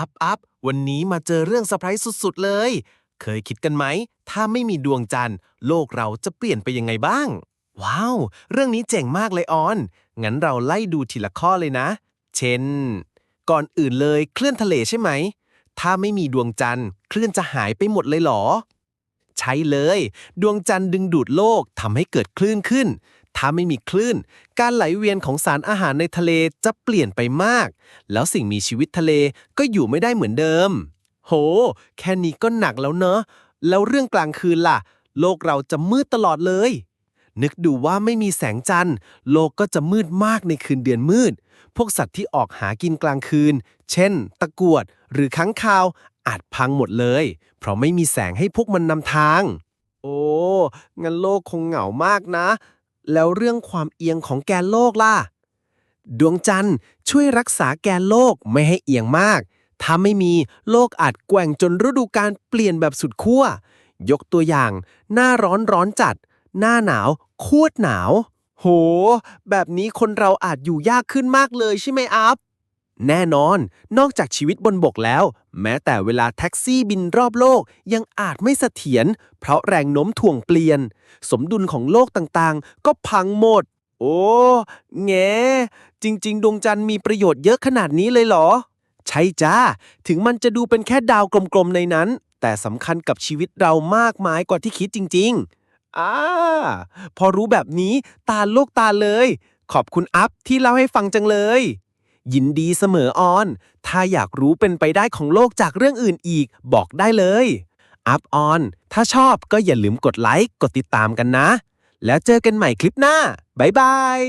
อัพอัพวันนี้มาเจอเรื่องเซอร์ไพรส์สุดๆเลย เคยคิดกันไหม ถ้าไม่มีดวงจันทร์ โลกเราจะเปลี่ยนไปยังไงบ้าง ว้าว เรื่องนี้เจ๋งมากเลยออน งั้นเราไล่ดูทีละข้อเลยนะ เช่น ก่อนอื่นเลยคลื่นทะเลใช่ไหม ถ้าไม่มีดวงจันทร์คลื่นจะหายไปหมดเลยหรอ ใช่เลย ดวงจันทร์ดึงดูดโลกทำให้เกิดคลื่นขึ้น ถ้าไม่มีคลื่น การไหลเวียนของสารอาหารในทะเลจะเปลี่ยนไปมาก แล้วสิ่งมีชีวิตทะเลก็อยู่ไม่ได้เหมือนเดิม โห แค่นี้ก็หนักแล้วเนอะ แล้วเรื่องกลางคืนล่ะ โลกเราจะมืดตลอดเลย นึกดูว่าไม่มีแสงจันทร์ โลกก็จะมืดมากในคืนเดือนมืด พวกสัตว์ที่ออกหากินกลางคืน เช่น ตะกวด หรือค้างคาว อาจพังหมดเลย เพราะไม่มีแสงให้พวกมันนำทาง โอ้ งั้นโลกคงเหงามากนะ แล้วเรื่องความเอียงของแกนโลกล่ะ ดวงจันทร์ช่วยรักษาแกนโลกไม่ให้เอียงมาก ถ้าไม่มีโลกอาจแกว่งจนฤดูการเปลี่ยนแบบสุดขั้ว ยกตัวอย่าง หน้าร้อนร้อนจัด หน้าหนาวโคตรหนาว โห แบบนี้คนเราอาจอยู่ยากขึ้นมากเลยใช่ไหมอัพ แน่นอน นอกจากชีวิตบนบกแล้ว แม้แต่เวลาแท็กซี่บินรอบโลกยังอาจไม่เสถียรเพราะแรงโน้มถ่วงเปลี่ยน สมดุลของโลกต่างๆ ก็พังหมด โอ้แงจริง ๆ ดวงจันทร์มีประโยชน์เยอะขนาดนี้เลยเหรอ ใช่จ้า ถึงมันจะดูเป็นแค่ดาวกลมๆในนั้น แต่สำคัญกับชีวิตเรามากมายกว่าที่คิดจริง ๆอ่าพอรู้แบบนี้ตาโลกตาเลย ขอบคุณอัพที่เล่าให้ฟังจังเลย ยินดีเสมอออน ถ้าอยากรู้เป็นไปได้ของโลกจากเรื่องอื่นอีก บอกได้เลย อัพออน ถ้าชอบก็อย่าลืมกดไลค์ กดติดตามกันนะ แล้วเจอกันใหม่คลิปหน้า บ๊ายบาย